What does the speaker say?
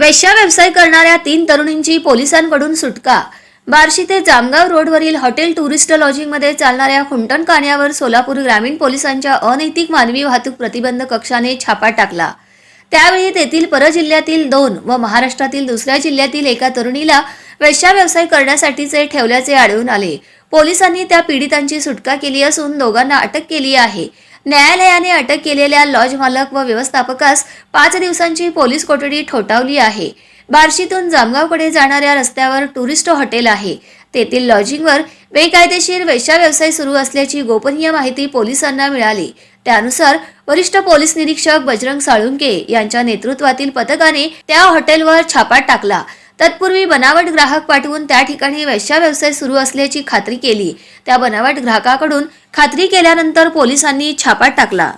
वेश्या व्यवसाय करणाऱ्या तीन तरुणींची पोलिसांकडून सुटका. बार्शी ते जामगाव रोडवरील हॉटेल टुरिस्ट लॉजिंगमध्ये चालणाऱ्या खुंटण कान्यावर सोलापूर ग्रामीण पोलिसांच्या अनैतिक मानवी वाहतूक प्रतिबंध कक्षाने छापा टाकला. त्यावेळी तेथील परजिल्ह्यातील दोन व महाराष्ट्रातील दुसऱ्या जिल्ह्यातील एका तरुणीला वेश्या व्यवसाय करण्यासाठीचे ठेवल्याचे आढळून आले. पोलिसांनी त्या पीडितांची सुटका केली असून दोघांना अटक केली आहे. न्यायालयाने अटक केलेल्या लॉज मालक व व्यवस्थापकास पाच दिवसांची पोलीस कोठडी ठोठावली आहे. बार्शीतून जामगावकडे जाणाऱ्या रस्त्यावर टुरिस्ट हॉटेल आहे. तेथील लॉजिंगवर बेकायदेशीर वेश्या व्यवसाय सुरू असल्याची गोपनीय माहिती पोलिसांना मिळाली. त्यानुसार वरिष्ठ पोलीस निरीक्षक बजरंग साळुंके यांच्या नेतृत्वातील पथकाने त्या हॉटेलवर छापा टाकला. तत्पूर्वी बनावट ग्राहक पाठवून त्या ठिकाणी वेश्या व्यवसाय सुरू असल्याची खात्री केली. त्या बनावट ग्राहकाकडून खात्री केल्यानंतर पोलिसांनी छापा टाकला.